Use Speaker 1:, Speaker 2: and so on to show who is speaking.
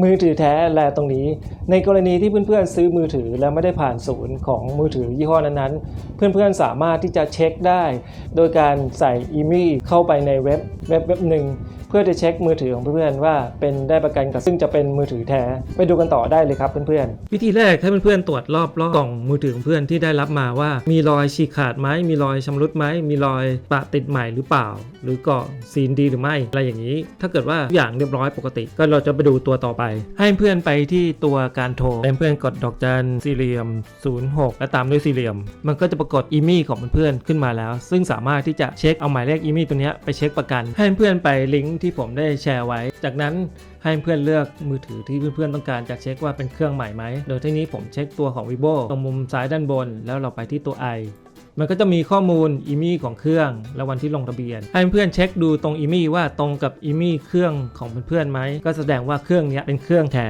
Speaker 1: มือถือแท้แลตรงนี้ในกรณีที่เพื่อนๆซื้อมือถือแล้วไม่ได้ผ่านศูนย์ของมือถือยี่ห้อนั้นๆ เพื่อนๆสามารถที่จะเช็คได้ โดยการใส่อีมี่เข้าไปในเว็บเว็บเว็บหนึ่งเพื่อจะเช็คมือถือของเพื่อนๆว่าเป็นได้ประกันกับซึ่งจะเป็นมือถือแท้ไปดูกันต่อได้เลยครับเพื่อนๆวิธีแรกให้เพื่อนๆตรวจรอบรอบกล่องมือถือของเพื่อนที่ได้รับมาว่า มีรอยฉีกขาดไหมมีรอยชำรุดไหมมีรอยปะติดใหม่หรือเปล่า หรือกาะซีนดีหรือไม่อะไรอย่างนี้ ถ้าเกิดว่าทุกอย่างเรียบร้อยปกติ ก็เราจะไปดูตัวต่อไป ให้เพื่อนไปที่ตัวการโทรเพื่อนกดดอกจันสี่เหลี่ยม 06 และตามด้วยสี่เหลี่ยม มันก็จะปรากฏอีมี่ของเพื่อนขึ้นมาแล้ว ซึ่งสามารถที่จะเช็คเอาหมายเลขอีมี่ตัวนี้ไปเช็คประกัน ให้เพื่อนไปลิงก์ที่ผมได้แชร์ไว้ จากนั้นให้เพื่อนเลือกมือถือที่เพื่อนๆต้องการจะเช็คว่าเป็นเครื่องใหม่ไหม โดยที่นี้ผมเช็คตัวของ vivo ตรงมุมซ้ายด้านบน แล้วเราไปที่ตัว i มันก็จะมีข้อมูลอีมี่ของเครื่องและวันที่ลงทะเบียน ให้เพื่อนเช็คดูตรงอีมี่ว่าตรงกับอีมี่เครื่องของเพื่อนๆไหมก็แสดงว่าเครื่องนี้เป็นเครื่องแท้